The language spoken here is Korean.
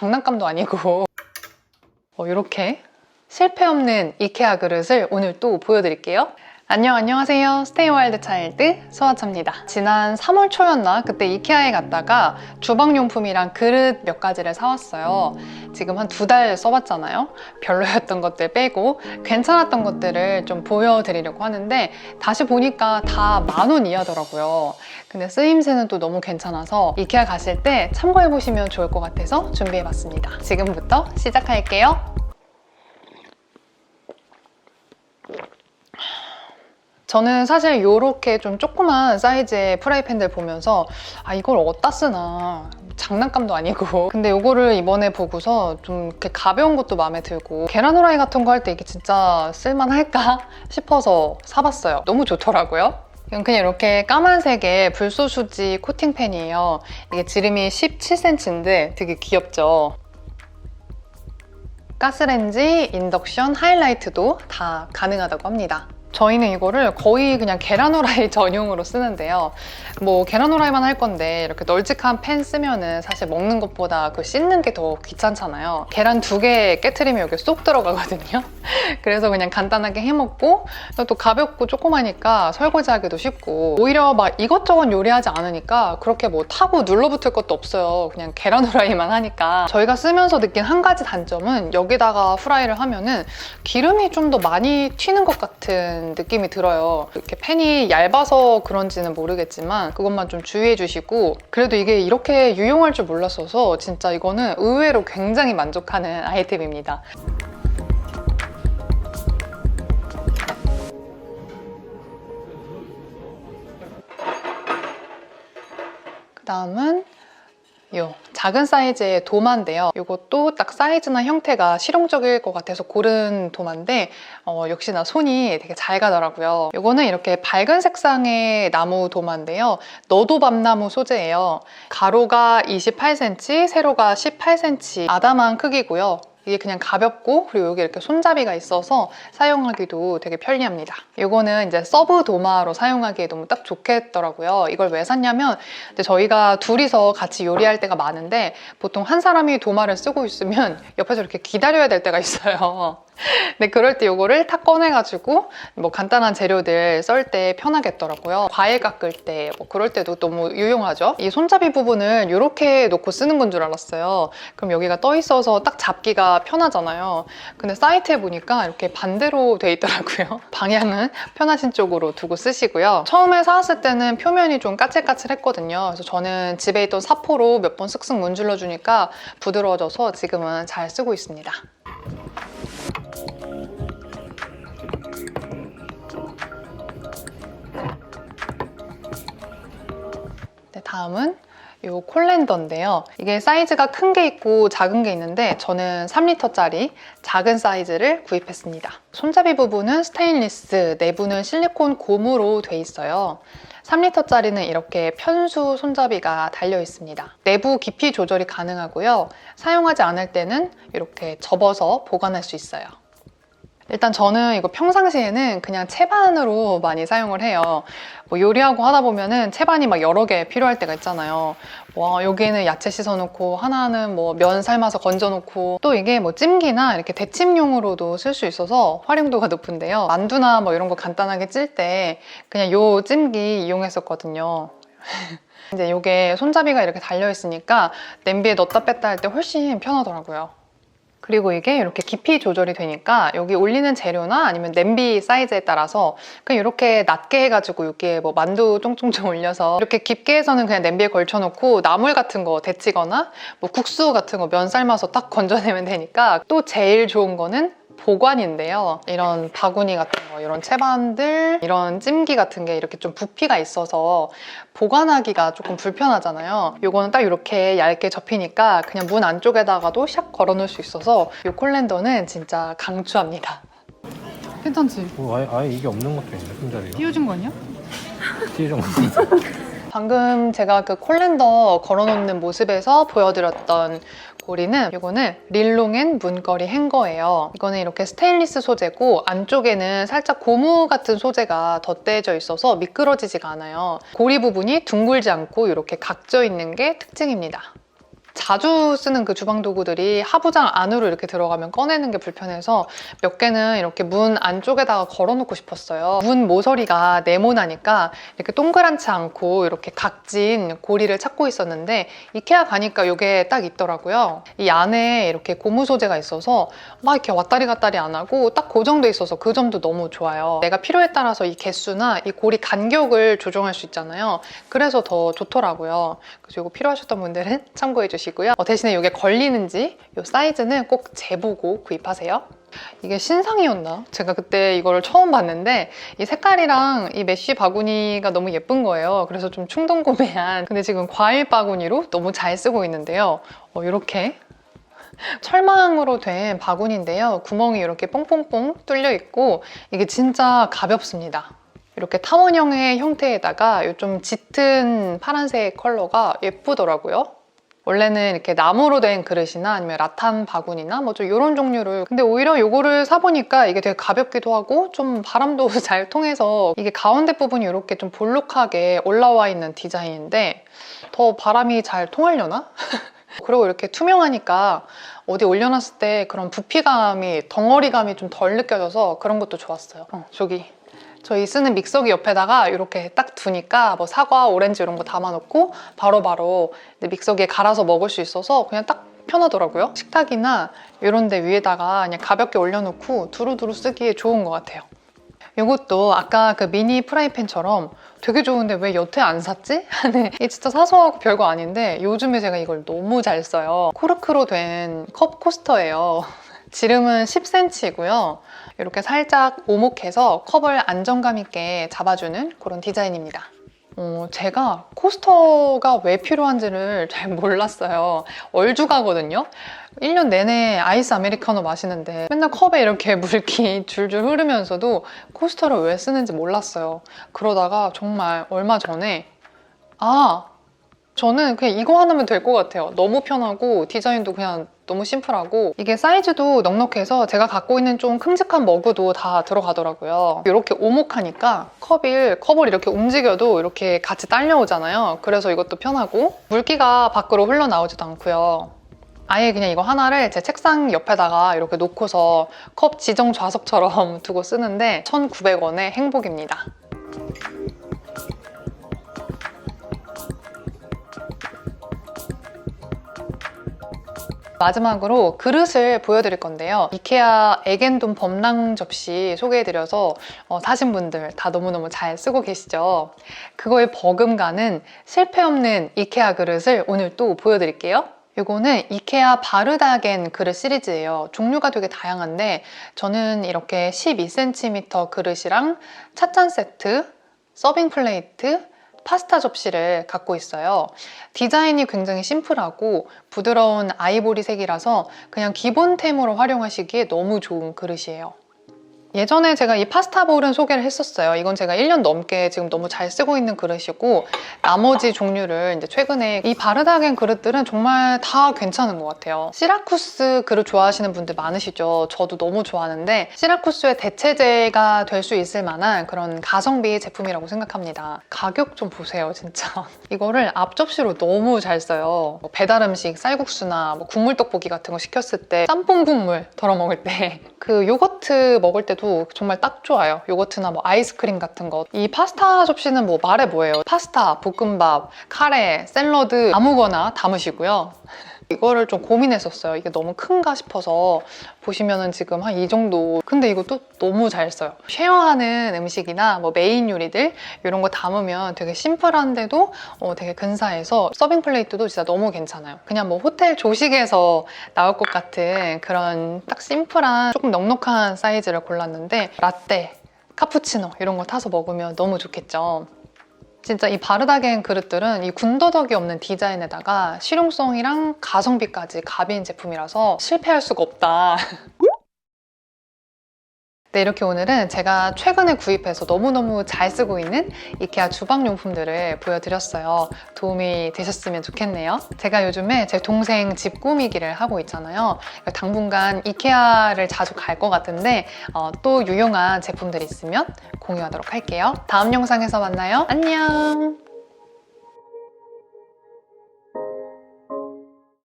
장난감도 아니고 어, 이렇게 실패 없는 이케아 그릇을 오늘 또 보여드릴게요. 안녕 안녕하세요. 스테이 와일드 차일드 소아차입니다. 지난 3월 초였나? 그때 이케아에 갔다가 주방용품이랑 그릇 몇 가지를 사왔어요. 지금 한 두 달 써봤잖아요. 별로였던 것들 빼고 괜찮았던 것들을 좀 보여드리려고 하는데 다시 보니까 다 만 원 이하더라고요. 근데 쓰임새는 또 너무 괜찮아서 이케아 가실 때 참고해보시면 좋을 것 같아서 준비해봤습니다. 지금부터 시작할게요 저는 사실 이렇게 좀 조그만 사이즈의 프라이팬들 보면서 아 이걸 어디다 쓰나. 장난감도 아니고. 근데 이거를 이번에 보고서 좀 이렇게 가벼운 것도 마음에 들고 계란 후라이 같은 거 할 때 이게 진짜 쓸만할까 싶어서 사봤어요. 너무 좋더라고요. 그냥 이렇게 까만색의 불소수지 코팅팬이에요. 이게 지름이 17cm인데 되게 귀엽죠? 가스렌지, 인덕션, 하이라이트도 다 가능하다고 합니다 저희는 이거를 거의 그냥 계란 후라이 전용으로 쓰는데요. 뭐 계란 후라이만 할 건데 이렇게 널찍한 팬 쓰면은 사실 먹는 것보다 그 씻는 게 더 귀찮잖아요. 계란 두 개 깨트리면 여기 쏙 들어가거든요. 그래서 그냥 간단하게 해 먹고 또 가볍고 조그마니까 설거지하기도 쉽고 오히려 막 이것저것 요리하지 않으니까 그렇게 뭐 타고 눌러붙을 것도 없어요. 그냥 계란 후라이만 하니까 저희가 쓰면서 느낀 한 가지 단점은 여기다가 후라이를 하면은 기름이 좀 더 많이 튀는 것 같은 느낌이 들어요. 이렇게 팬이 얇아서 그런지는 모르겠지만 그것만 좀 주의해 주시고 그래도 이게 이렇게 유용할 줄 몰랐어서 진짜 이거는 의외로 굉장히 만족하는 아이템입니다. 그 다음은 요 작은 사이즈의 도마인데요. 이것도 딱 사이즈나 형태가 실용적일 것 같아서 고른 도마인데 어, 역시나 손이 되게 잘 가더라고요. 이거는 이렇게 밝은 색상의 나무 도마인데요. 너도 밤나무 소재예요. 가로가 28cm, 세로가 18cm 아담한 크기고요. 이게 그냥 가볍고 그리고 여기 이렇게 손잡이가 있어서 사용하기도 되게 편리합니다. 이거는 이제 서브 도마로 사용하기에 너무 딱 좋겠더라고요. 이걸 왜 샀냐면 저희가 둘이서 같이 요리할 때가 많은데 보통 한 사람이 도마를 쓰고 있으면 옆에서 이렇게 기다려야 될 때가 있어요. 근데 그럴 때 이거를 탁 꺼내가지고 뭐 간단한 재료들 썰 때 편하겠더라고요. 과일 깎을 때 뭐 그럴 때도 너무 유용하죠. 이 손잡이 부분을 이렇게 놓고 쓰는 건 줄 알았어요. 그럼 여기가 떠 있어서 딱 잡기가 편하잖아요. 근데 사이트에 보니까 이렇게 반대로 돼 있더라고요. 방향은 편하신 쪽으로 두고 쓰시고요. 처음에 사왔을 때는 표면이 좀 까칠까칠했거든요. 그래서 저는 집에 있던 사포로 몇 번 쓱쓱 문질러 주니까 부드러워져서 지금은 잘 쓰고 있습니다. 다음은 이 콜랜더인데요. 이게 사이즈가 큰 게 있고 작은 게 있는데 저는 3리터짜리 작은 사이즈를 구입했습니다. 손잡이 부분은 스테인리스, 내부는 실리콘 고무로 돼 있어요. 3리터짜리는 이렇게 편수 손잡이가 달려 있습니다. 내부 깊이 조절이 가능하고요. 사용하지 않을 때는 이렇게 접어서 보관할 수 있어요. 일단 저는 이거 평상시에는 그냥 채반으로 많이 사용을 해요. 뭐 요리하고 하다 보면은 채반이 막 여러 개 필요할 때가 있잖아요. 와, 여기에는 야채 씻어 놓고, 하나는 뭐 면 삶아서 건져 놓고, 또 이게 뭐 찜기나 이렇게 데침용으로도 쓸 수 있어서 활용도가 높은데요. 만두나 뭐 이런 거 간단하게 찔 때 그냥 요 찜기 이용했었거든요. 이제 이게 손잡이가 이렇게 달려 있으니까 냄비에 넣었다 뺐다 할 때 훨씬 편하더라고요. 그리고 이게 이렇게 깊이 조절이 되니까 여기 올리는 재료나 아니면 냄비 사이즈에 따라서 그냥 이렇게 낮게 해가지고 여기에 뭐 만두 쫑쫑쫑 올려서 이렇게 깊게 해서는 그냥 냄비에 걸쳐놓고 나물 같은 거 데치거나 뭐 국수 같은 거 면 삶아서 딱 건져내면 되니까 또 제일 좋은 거는 보관인데요. 이런 바구니 같은 거, 이런 채반들, 이런 찜기 같은 게 이렇게 좀 부피가 있어서 보관하기가 조금 불편하잖아요. 이거는 딱 이렇게 얇게 접히니까 그냥 문 안쪽에다가도 샥 걸어 놓을 수 있어서 이 콜랜더는 진짜 강추합니다. 괜찮지? 뭐 아예, 아예 이게 없는 것도 있네 손잡이가 띄워준 거 아니야? 띄워준 거 방금 제가 그 콜랜더 걸어놓는 모습에서 보여드렸던 고리는 이거는 릴롱앤 문거리 행거예요. 이거는 이렇게 스테인리스 소재고 안쪽에는 살짝 고무 같은 소재가 덧대져 있어서 미끄러지지가 않아요. 고리 부분이 둥글지 않고 이렇게 각져 있는 게 특징입니다. 자주 쓰는 그 주방 도구들이 하부장 안으로 이렇게 들어가면 꺼내는 게 불편해서 몇 개는 이렇게 문 안쪽에다가 걸어놓고 싶었어요. 문 모서리가 네모나니까 이렇게 동그랗지 않고 이렇게 각진 고리를 찾고 있었는데 이케아 가니까 이게 딱 있더라고요. 이 안에 이렇게 고무 소재가 있어서 막 이렇게 왔다리 갔다리 안 하고 딱 고정돼 있어서 그 점도 너무 좋아요. 내가 필요에 따라서 이 개수나 이 고리 간격을 조정할 수 있잖아요. 그래서 더 좋더라고요. 이거 필요하셨던 분들은 참고해 주 시고요. 어, 대신에 이게 걸리는지 이 사이즈는 꼭 재보고 구입하세요. 이게 신상이었나? 제가 그때 이거를 처음 봤는데 이 색깔이랑 이 메쉬 바구니가 너무 예쁜 거예요. 그래서 좀 충동 구매한. 근데 지금 과일 바구니로 너무 잘 쓰고 있는데요. 어, 이렇게 철망으로 된 바구니인데요. 구멍이 이렇게 뽕뽕뽕 뚫려 있고 이게 진짜 가볍습니다. 이렇게 타원형의 형태에다가 이 좀 짙은 파란색 컬러가 예쁘더라고요. 원래는 이렇게 나무로 된 그릇이나 아니면 라탄 바구니나 뭐 좀 이런 종류를 근데 오히려 이거를 사보니까 이게 되게 가볍기도 하고 좀 바람도 잘 통해서 이게 가운데 부분이 이렇게 좀 볼록하게 올라와 있는 디자인인데 더 바람이 잘 통하려나? 그리고 이렇게 투명하니까 어디 올려놨을 때 그런 부피감이 덩어리감이 좀 덜 느껴져서 그런 것도 좋았어요. 어, 저기 저희 쓰는 믹서기 옆에다가 이렇게 딱 두니까 뭐 사과, 오렌지 이런 거 담아놓고 바로 바로 믹서기에 갈아서 먹을 수 있어서 그냥 딱 편하더라고요. 식탁이나 이런 데 위에다가 그냥 가볍게 올려놓고 두루두루 쓰기에 좋은 것 같아요. 이것도 아까 그 미니 프라이팬처럼 되게 좋은데 왜 여태 안 샀지? 하는 이게 진짜 사소하고 별거 아닌데 요즘에 제가 이걸 너무 잘 써요. 코르크로 된 컵 코스터예요. 지름은 10cm이고요. 이렇게 살짝 오목해서 컵을 안정감 있게 잡아주는 그런 디자인입니다. 어, 제가 코스터가 왜 필요한지를 잘 몰랐어요. 얼죽하거든요. 1년 내내 아이스 아메리카노 마시는데 맨날 컵에 이렇게 물기 줄줄 흐르면서도 코스터를 왜 쓰는지 몰랐어요. 그러다가 정말 얼마 전에 아 저는 그냥 이거 하나면 될 것 같아요. 너무 편하고 디자인도 그냥 너무 심플하고 이게 사이즈도 넉넉해서 제가 갖고 있는 좀 큼직한 머그도 다 들어가더라고요. 이렇게 오목하니까 컵을 컵을 이렇게 움직여도 이렇게 같이 딸려오잖아요. 그래서 이것도 편하고 물기가 밖으로 흘러나오지도 않고요. 아예 그냥 이거 하나를 제 책상 옆에다가 이렇게 놓고서 컵 지정 좌석처럼 두고 쓰는데 1,900원의 행복입니다. 마지막으로 그릇을 보여드릴 건데요. 이케아 에겐돈 범랑 접시 소개해드려서 어, 사신 분들 다 너무너무 잘 쓰고 계시죠. 그거에 버금가는 실패 없는 이케아 그릇을 오늘 또 보여드릴게요. 이거는 이케아 바르다겐 그릇 시리즈예요. 종류가 되게 다양한데 저는 이렇게 12cm 그릇이랑 찻잔 세트, 서빙 플레이트, 파스타 접시를 갖고 있어요. 디자인이 굉장히 심플하고 부드러운 아이보리색이라서 그냥 기본템으로 활용하시기에 너무 좋은 그릇이에요. 예전에 제가 이 파스타 볼은 소개를 했었어요. 이건 제가 1년 넘게 지금 너무 잘 쓰고 있는 그릇이고 나머지 종류를 이제 최근에 이 바르다겐 그릇들은 정말 다 괜찮은 것 같아요. 시라쿠스 그릇 좋아하시는 분들 많으시죠. 저도 너무 좋아하는데 시라쿠스의 대체제가 될 수 있을 만한 그런 가성비 제품이라고 생각합니다. 가격 좀 보세요, 진짜. 이거를 앞접시로 너무 잘 써요. 뭐 배달 음식, 쌀국수나 뭐 국물 떡볶이 같은 거 시켰을 때 짬뽕 국물 덜어 먹을 때 그 요거트 먹을 때도 정말 딱 좋아요. 요거트나 뭐 아이스크림 같은 거. 이 파스타 접시는 뭐 말해 뭐예요. 파스타, 볶음밥, 카레, 샐러드 아무거나 담으시고요. 이거를 좀 고민했었어요. 이게 너무 큰가 싶어서 보시면은 지금 한 이 정도. 근데 이것도 너무 잘 써요. 쉐어하는 음식이나 뭐 메인 요리들 이런 거 담으면 되게 심플한데도 어, 되게 근사해서 서빙 플레이트도 진짜 너무 괜찮아요. 그냥 뭐 호텔 조식에서 나올 것 같은 그런 딱 심플한 조금 넉넉한 사이즈를 골랐는데 라떼, 카푸치노 이런 거 타서 먹으면 너무 좋겠죠. 진짜 이 바르다겐 그릇들은 이 군더더기 없는 디자인에다가 실용성이랑 가성비까지 갑인 제품이라서 실패할 수가 없다. 네, 이렇게 오늘은 제가 최근에 구입해서 너무너무 잘 쓰고 있는 이케아 주방용품들을 보여드렸어요. 도움이 되셨으면 좋겠네요. 제가 요즘에 제 동생 집 꾸미기를 하고 있잖아요. 당분간 이케아를 자주 갈 것 같은데 어, 또 유용한 제품들이 있으면 공유하도록 할게요. 다음 영상에서 만나요. 안녕!